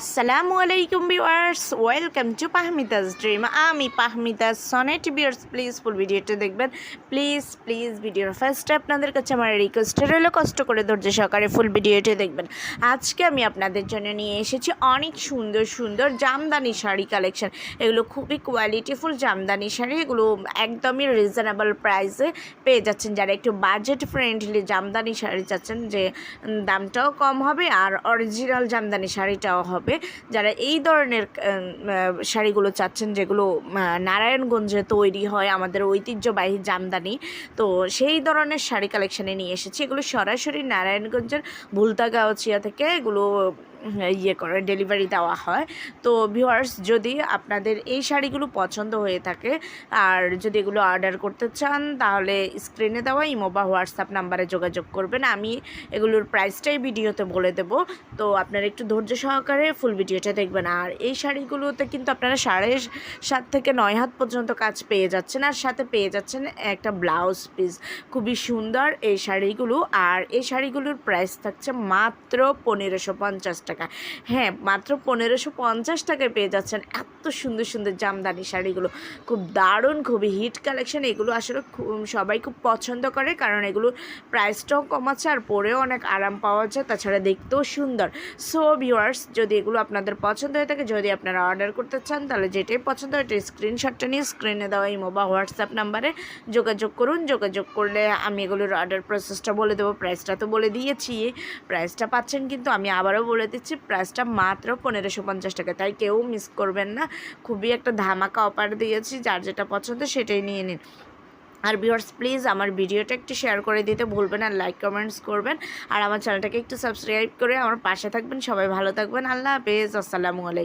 আসসালামু আলাইকুম viewers welcome to পাহমিতাস ড্রিম আমি পাহমিতাস সনেট ভিউয়ার্স প্লিজ ফুল ভিডিওটা দেখবেন। প্লিজ প্লিজ ভিডিওর ফার্স্টে আপনাদের কাছে আমার রিকোয়েস্ট রইল কষ্ট করে ধৈর্য সহকারে ফুল ভিডিওটা দেখবেন। আজকে আমি আপনাদের জন্য নিয়ে এসেছি অনেক সুন্দর সুন্দর জামদানি শাড়ি কালেকশন এগুলো খুবই কোয়ালিটিফুল জামদানি শাড়ি। এগুলো একদমই রিজনেবল প্রাইসে পেয়ে যাচ্ছেন। যারা একটু বাজেট ফ্রেন্ডলি জামদানি শাড়ি চাচ্ছেন, যে দামটাও কম হবে আর অরিজিনাল জামদানি শাড়িটাও হবে। যারা এই ধরনের শাড়িগুলো চাচ্ছেন, যেগুলো নারায়ণগঞ্জে তৈরি হয়, আমাদের ঐতিহ্যবাহী জামদানি, তো সেই ধরনের শাড়ি কালেকশানে নিয়ে এসেছি। এগুলো সরাসরি নারায়ণগঞ্জের ভুলতাগাউচিয়া থেকে এগুলো ইয়ে করে ডেলিভারি দেওয়া হয়। তো ভিউয়ার্স যদি আপনাদের এই শাড়িগুলো পছন্দ হয়ে থাকে আর যদি এগুলো অর্ডার করতে চান, তাহলে স্ক্রিনে দেওয়া ইমো বা হোয়াটসঅ্যাপ নাম্বারে যোগাযোগ করবেন। আমি এগুলোর প্রাইসটাই ভিডিওতে বলে দেব। তো আপনারা একটু ধৈর্য সহকারে ফুল ভিডিওটা দেখবেন। আর এই শাড়িগুলোতে কিন্তু আপনারা সাড়ে সাত থেকে নয় হাত পর্যন্ত কাজ পেয়ে যাচ্ছেন। আর সাথে পেয়ে যাচ্ছেন একটা ব্লাউজ পিস খুবই সুন্দর এই শাড়িগুলো। আর এই শাড়িগুলোর প্রাইস থাকছে মাত্র পনেরোশো পঞ্চাশ টাকা। হ্যাঁ মাত্র পনেরোশো পঞ্চাশ টাকায় পেয়ে যাচ্ছেন এত সুন্দর সুন্দর জামদানি শাড়িগুলো। খুব দারুণ, খুবই হিট কালেকশন। এগুলো আসলে সবাই খুব পছন্দ করে কারণ এগুলো প্রাইসটাও কম আছে আর পরেও অনেক আরাম পাওয়া যায়, তাছাড়া দেখতেও সুন্দর। সো ভিউয়ার্স যদি এগুলো আপনাদের পছন্দ হয়ে থাকে, যদি আপনারা অর্ডার করতে চান, তাহলে যেটাই পছন্দ হয় স্ক্রিনশটটা নিয়ে স্ক্রিনে দেওয়া ইমো বা হোয়াটসঅ্যাপ নাম্বারে যোগাযোগ করুন। যোগাযোগ করলে আমি এগুলোর অর্ডার প্রসেসটা বলে দেবো প্রাইসটা তো বলে দিয়েছি। প্রাইসটা পাচ্ছেন কিন্তু আমি আবারও বলে দিচ্ছি প্রাইসটা মাত্র পনেরোশো পঞ্চাশ টাকা। তাই কেউ মিস করবেন না। খুবই একটা ধামাকা অফার দিয়েছি, যার যেটা পছন্দ সেটাই নিয়ে নিন। আর ভিউয়ার্স প্লিজ আমার ভিডিওটা একটু শেয়ার করে দিতে ভুলবেন আর লাইক কমেন্টস করবেন। আর আমার চ্যানেলটাকে একটু সাবস্ক্রাইব করে আমার পাশে থাকবেন। সবাই ভালো থাকবেন। আল্লাহ হাফেজ। আসসালামু আলাইকুম।